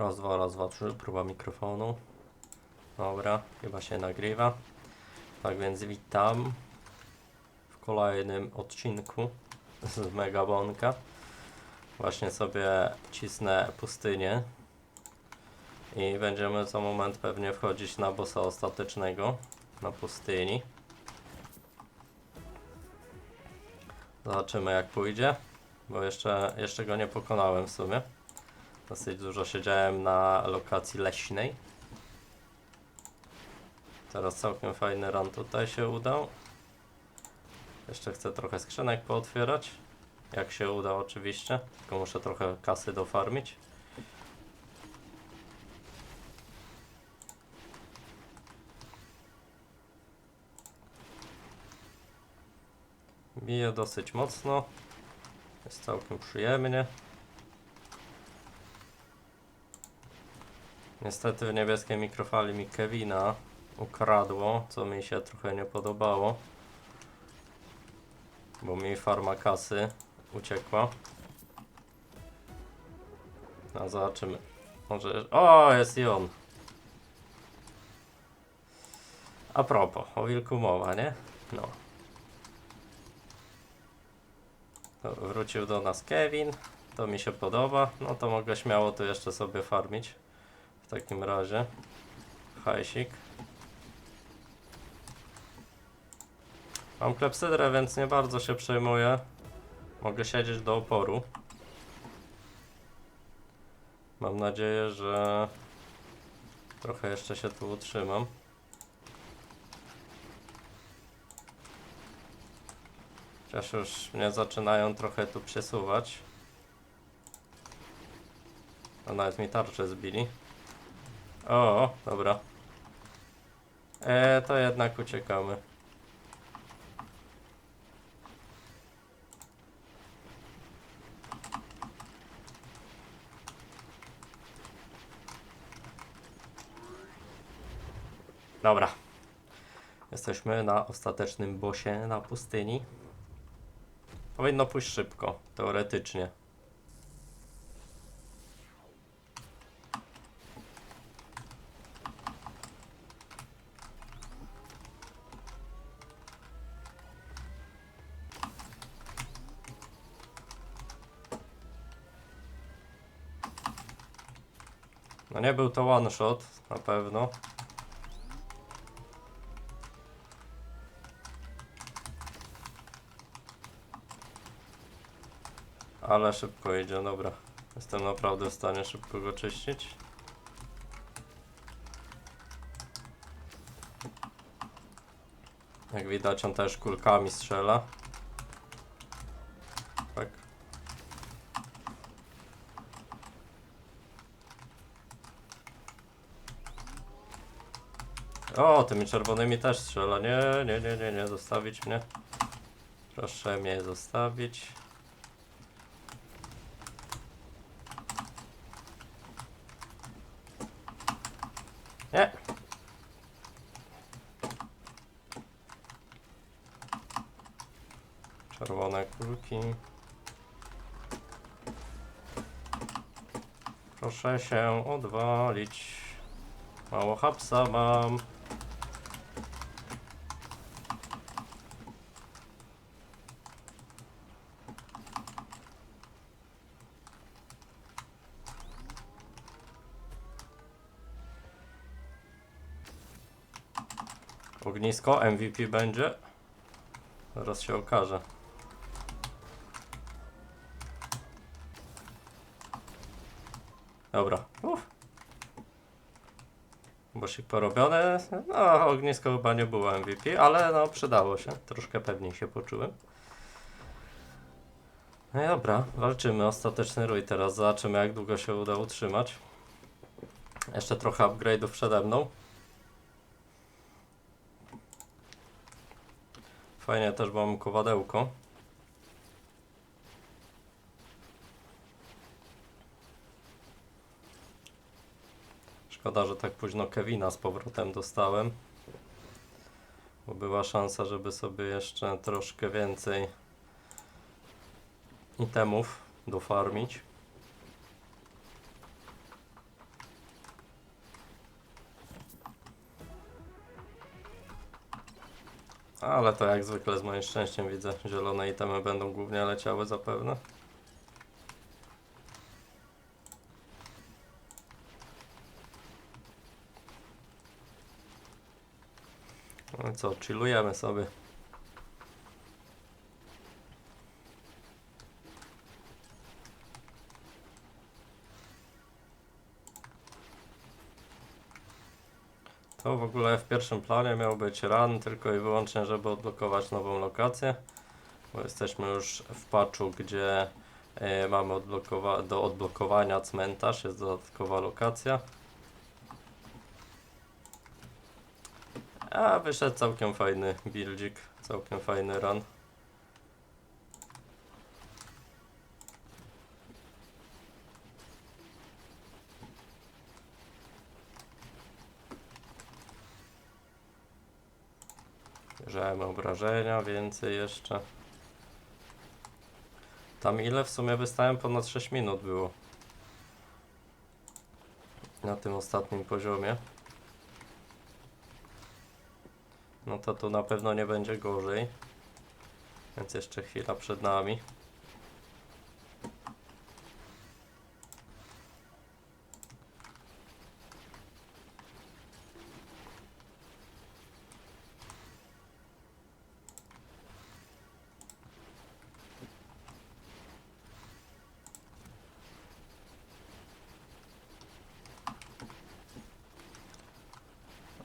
Raz, dwa, raz, dwa, trzy, próba mikrofonu. Dobra, chyba się nagrywa. Tak więc witam w kolejnym odcinku z Megabonka. Właśnie sobie cisnę pustynię i będziemy za moment pewnie wchodzić na bossa ostatecznego na pustyni. Zobaczymy jak pójdzie, bo jeszcze, jeszcze go nie pokonałem w sumie. Dosyć dużo siedziałem na lokacji leśnej. Teraz całkiem fajny run tutaj się udał. Jeszcze chcę trochę skrzynek pootwierać. Jak się uda oczywiście. Tylko muszę trochę kasy dofarmić. Bije dosyć mocno. Jest całkiem przyjemnie. Niestety w niebieskiej mikrofali mi Kevina ukradło, co mi się trochę nie podobało. Bo mi farma kasy uciekła. No zobaczymy. Może... O, jest i on. A propos, o wilku mowa, nie? No. Wrócił do nas Kevin. To mi się podoba. No to mogę śmiało tu jeszcze sobie farmić. W takim razie. Hajsik. Mam klepsydrę, więc nie bardzo się przejmuję. Mogę siedzieć do oporu. Mam nadzieję, że trochę jeszcze się tu utrzymam. Chociaż już mnie zaczynają trochę tu przesuwać. A nawet mi tarczę zbili. O, dobra. E, to jednak uciekamy. Dobra. Jesteśmy na ostatecznym bosie na pustyni. Powinno pójść szybko, teoretycznie. Nie był to one shot, na pewno. Ale szybko idzie, dobra. Jestem naprawdę w stanie szybko go czyścić. Jak widać on też kulkami strzela. O, tymi czerwonymi też strzela. Nie, nie, nie, nie, nie, zostawić mnie. Proszę mnie zostawić. Nie. Czerwone kulki. Proszę się odwalić. Mało hapsa mam. MVP będzie. Zaraz się okaże. Dobra. Uff. Bosik porobiony. No, ognisko chyba nie było MVP, ale no przydało się. Troszkę pewniej się poczułem. No i dobra, walczymy. Ostateczny rój teraz. Zobaczymy jak długo się uda utrzymać. Jeszcze trochę upgrade'ów przede mną. Fajnie też mam kowadełko. Szkoda, że tak późno Kevina z powrotem dostałem. Bo była szansa, żeby sobie jeszcze troszkę więcej itemów dofarmić. Ale to jak zwykle z moim szczęściem widzę, zielone itemy będą głównie leciały zapewne. No co, chillujemy sobie. To w ogóle w pierwszym planie miał być run tylko i wyłącznie, żeby odblokować nową lokację. Bo jesteśmy już w patchu, gdzie e, mamy odblokowa do odblokowania cmentarz, jest dodatkowa lokacja. A wyszedł całkiem fajny buildzik, całkiem fajny run. Bierzemy obrażenia, więcej jeszcze. Tam ile w sumie wystałem? Ponad 6 minut było. Na tym ostatnim poziomie. No to tu na pewno nie będzie gorzej. Więc jeszcze chwila przed nami.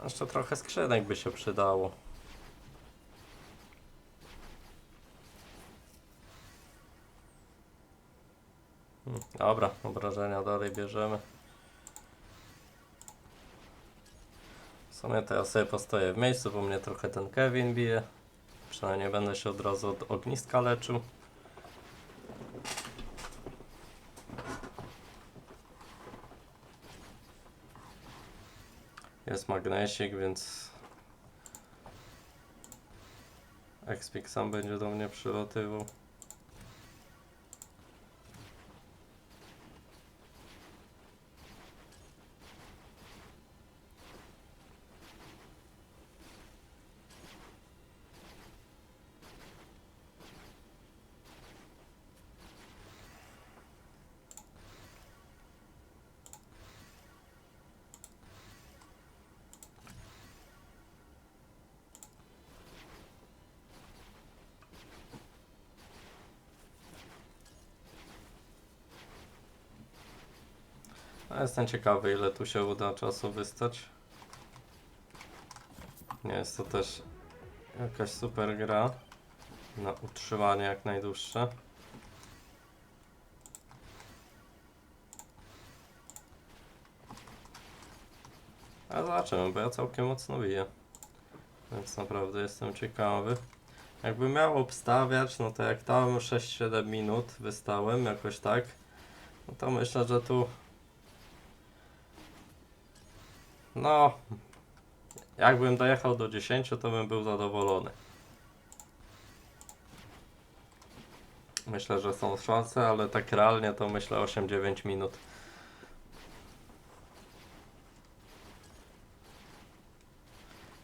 Jeszcze trochę skrzynek by się przydało. Hmm, Dobra, obrażenia dalej bierzemy. W sumie to ja sobie postoję w miejscu, bo mnie trochę ten Kevin bije. Przynajmniej będę się od razu od ogniska leczył. Jest magnesik, więc Expik sam będzie do mnie przylatywał. A jestem ciekawy, ile tu się uda czasu wystać. Nie jest to też jakaś super gra na utrzymanie jak najdłuższe. A zobaczymy, bo ja całkiem mocno biję. Więc naprawdę jestem ciekawy. Jakby miał obstawiać, no to jak tam 6-7 minut wystałem, jakoś tak, no to myślę, że tu No, jakbym dojechał do 10, to bym był zadowolony. Myślę, że są szanse, ale tak realnie to myślę 8-9 minut.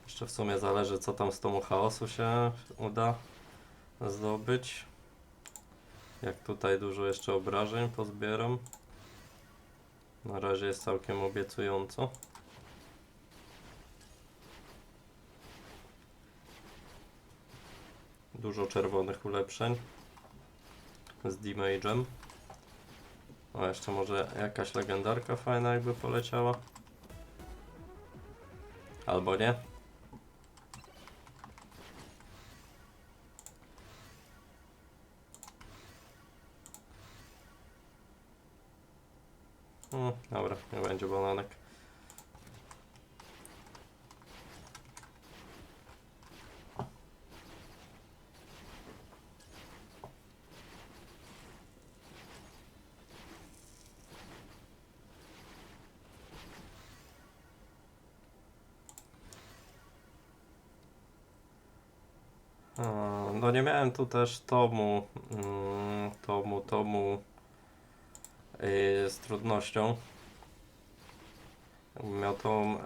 Jeszcze w sumie zależy, co tam z tomu chaosu się uda zdobyć. Jak tutaj dużo jeszcze obrażeń pozbieram. Na razie jest całkiem obiecująco. Dużo czerwonych ulepszeń z damage'em. O, jeszcze może jakaś legendarka fajna jakby poleciała. Albo nie. Hmm, dobra, nie będzie bananek. A, No nie miałem tu też tomu, mm, tomu, tomu yy, z trudnością. Jakbym miał tą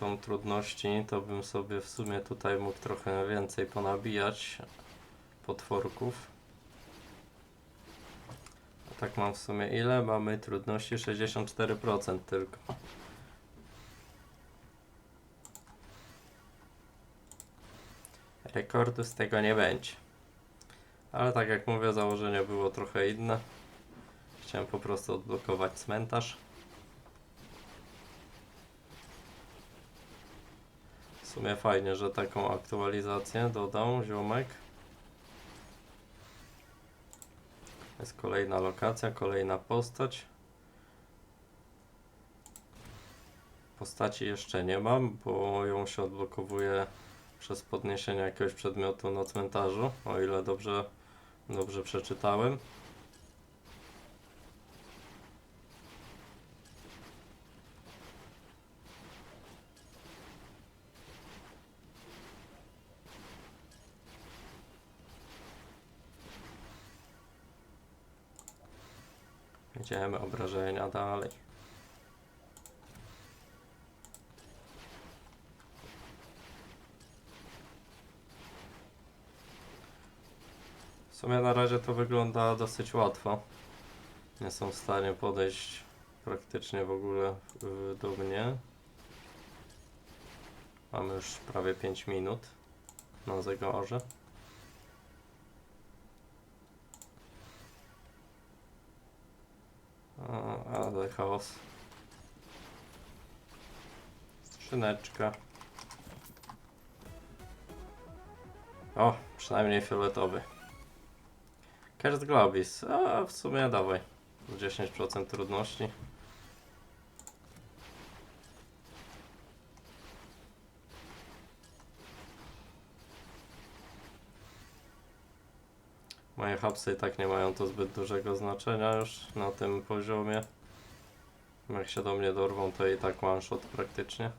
tą trudności, to bym sobie w sumie tutaj mógł trochę więcej ponabijać potworków. A tak mam w sumie ile? Mamy trudności 64% tylko. Rekordu z tego nie będzie. Ale tak jak mówię, założenie było trochę inne. Chciałem po prostu odblokować cmentarz. W sumie fajnie, że taką aktualizację dodał ziomek. Jest kolejna lokacja, kolejna postać. Postaci jeszcze nie mam, bo ją się odblokowuje przez podniesienie jakiegoś przedmiotu na cmentarzu, o ile dobrze, dobrze przeczytałem. Idziemy obrażenia dalej. Sumie na razie to wygląda dosyć łatwo. Nie są w stanie podejść praktycznie w ogóle y, do mnie. Mamy już prawie 5 minut na zegarze. Ale chaos. Skrzyneczka. O, przynajmniej fioletowy. Kerst Globis. A, w sumie dawaj. 10% trudności. Moje hapsy i tak nie mają to zbyt dużego znaczenia już na tym poziomie. Jak się do mnie dorwą, to i tak one shot praktycznie.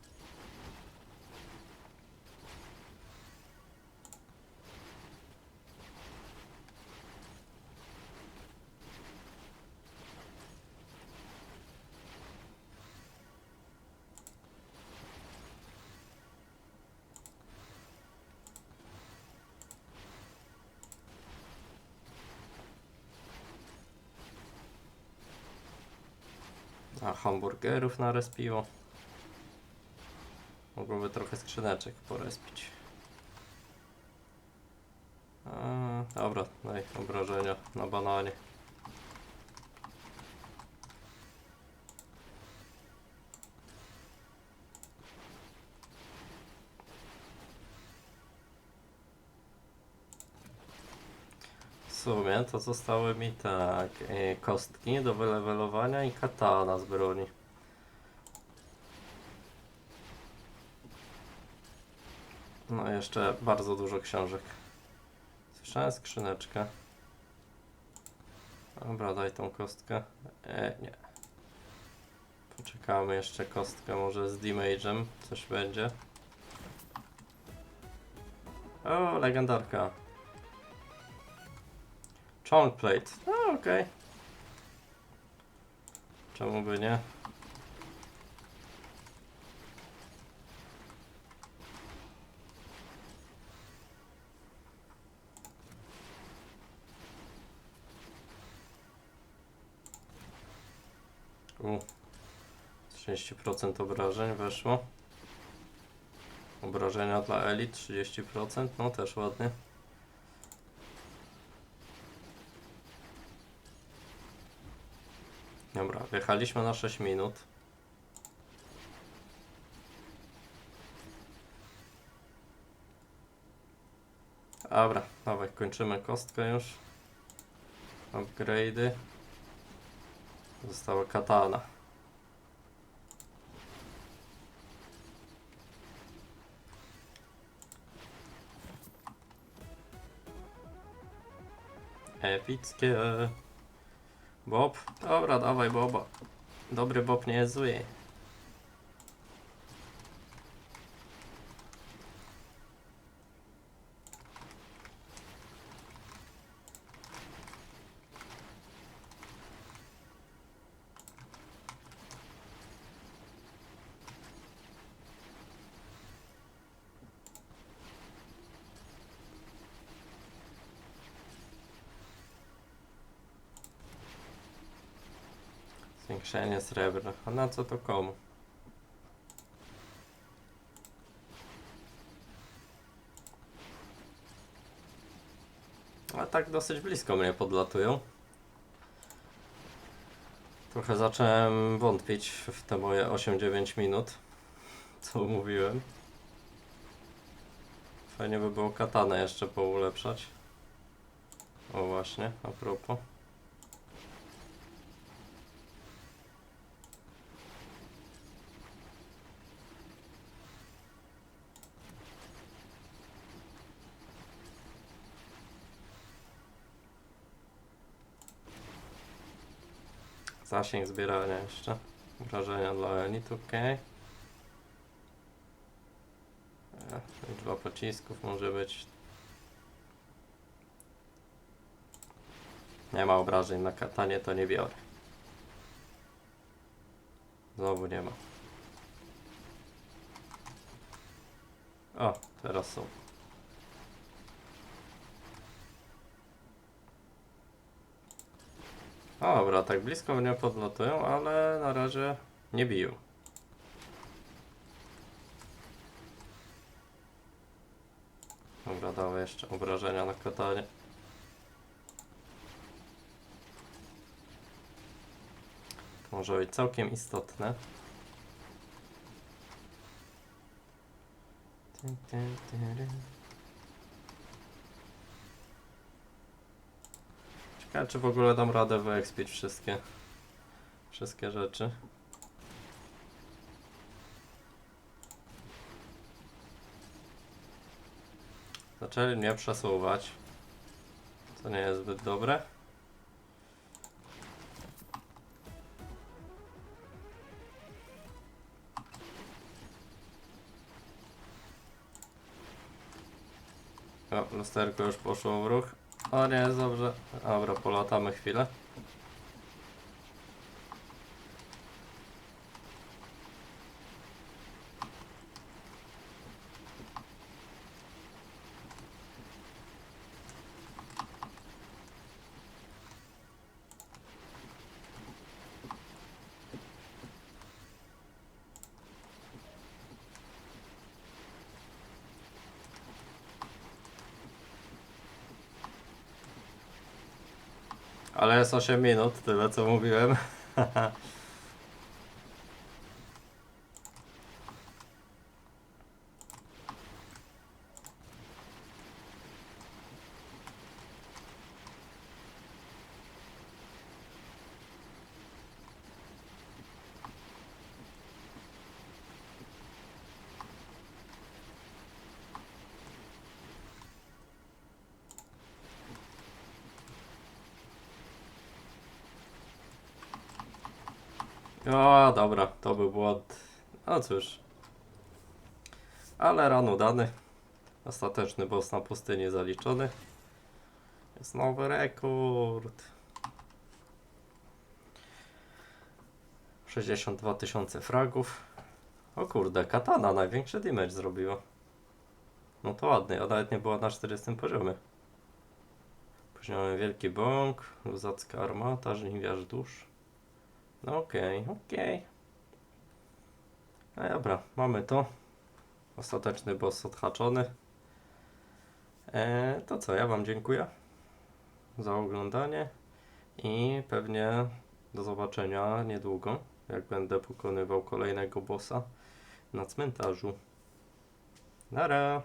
A hamburgerów narespiło. Mogłoby trochę skrzyneczek porespić. A, dobra, daj obrażenia na bananie. Sumie to zostały mi tak e, kostki do wylewelowania i katana z broni. No jeszcze bardzo dużo książek. Słyszałem skrzyneczkę. Dobra, daj tą kostkę. E, nie. Poczekamy jeszcze kostkę, może z damage'em coś będzie. O, legendarka. Chong plate. No okej. Czemu by nie? U. 30% obrażeń weszło. Obrażenia dla elit 30%, no też ładnie. Dobra, wjechaliśmy na 6 minut. Dobra, dawaj, kończymy kostkę już. Upgrade'y. Została katana. Epickie. Bob? Dobra, dawaj Boba. Dobry Bob nie jest zły. Zwiększenie srebra. A na co to komu? A tak dosyć blisko mnie podlatują. Trochę zacząłem wątpić w te moje 8-9 minut, co mówiłem. Fajnie by było katanę jeszcze poulepszać. O właśnie, a propos. Zasięg zbierania jeszcze. Wrażenia dla elit, ok. Liczba pocisków może być. Nie ma obrażeń na katanie, to nie biorę. Znowu nie ma. O, teraz są. Dobra, tak blisko mnie podlatują, ale na razie nie biją. Dobra, dałem jeszcze obrażenia na katanie. To może być całkiem istotne. Tyn, tyn, tyryn. Ciekawe, czy w ogóle dam radę wyekspić wszystkie, wszystkie rzeczy. Zaczęli mnie przesuwać, co nie jest zbyt dobre. O, lusterko już poszło w ruch. O nie, dobrze. Dobra, polatamy chwilę. Ale jest 8 minut, tyle co mówiłem. O, dobra, to był błąd. No cóż. Ale ran udany. Ostateczny boss na pustyni zaliczony. Jest nowy rekord. 62 tysiące fragów. O kurde, katana największy damage zrobiła. No to ładnie, a nawet nie była na 40 poziomie. Później mamy wielki bąk, luzacka armata, żniwiarz dusz. No okej, okej. No dobra, mamy to. Ostateczny boss odhaczony. E, to co, ja Wam dziękuję za oglądanie i pewnie do zobaczenia niedługo, jak będę pokonywał kolejnego bossa na cmentarzu. Nara!